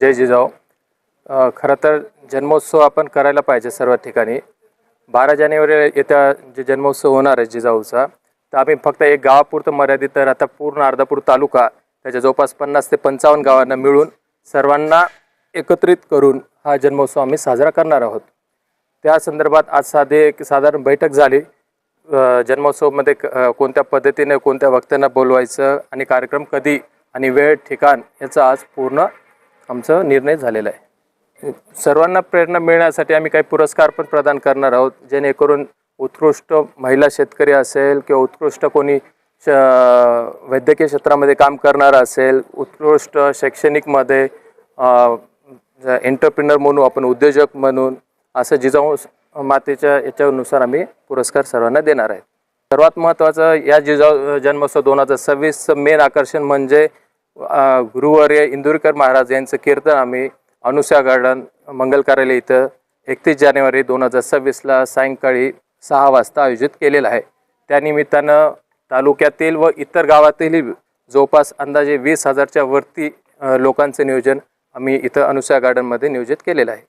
जय जिजाऊ. खरं तर जन्मोत्सव आपण करायला पाहिजे सर्व ठिकाणी. बारा जानेवारी येत्या जे जन्मोत्सव होणार आहे जिजाऊचा तर आम्ही फक्त एक गावापुरतं मर्यादित तर आता पूर्ण अर्धापूर तालुका त्याच्या जवळपास पन्नास ते पंचावन्न गावांना मिळून सर्वांना एकत्रित करून हा जन्मोत्सव आम्ही साजरा करणार आहोत. त्या संदर्भात आज साधे एक साधारण बैठक झाली. जन्मोत्सवमध्ये क- कोणत्या पद्धतीने कोणत्या वक्त्यांना बोलवायचं आणि कार्यक्रम कधी आणि वेळ ठिकाण याचा आज पूर्ण आमचा निर्णय झालेला आहे. सर्वांना प्रेरणा मिळण्यासाठी आम्ही काही पुरस्कार पण प्रदान करणार आहोत जेणेकरून उत्कृष्ट महिला शेतकरी असेल किंवा उत्कृष्ट कोणी श वैद्यकीय क्षेत्रामध्ये काम करणारा असेल उत्कृष्ट शैक्षणिकमध्ये एंटरप्रिनर म्हणून आपण उद्योजक म्हणून असं जिजाऊ मातेच्या याच्यानुसार आम्ही पुरस्कार सर्वांना देणार आहे. सर्वात महत्त्वाचं या जिजाऊ जन्मोत्सव दोन हजार सव्वीसचं मेन आकर्षण म्हणजे गुरुवर्य इंदुरकर महाराज यांचं कीर्तन आम्ही अनुष्या गार्डन मंगल कार्यालय इथं एकतीस जानेवारी दोन हजार सव्वीसला सायंकाळी सहा वाजता आयोजित केलेलं आहे. त्यानिमित्तानं तालुक्यातील व इतर गावातील जवळपास अंदाजे वीस हजारच्या वरती लोकांचं नियोजन आम्ही इथं अनुष्या गार्डनमध्ये नियोजित केलेलं आहे.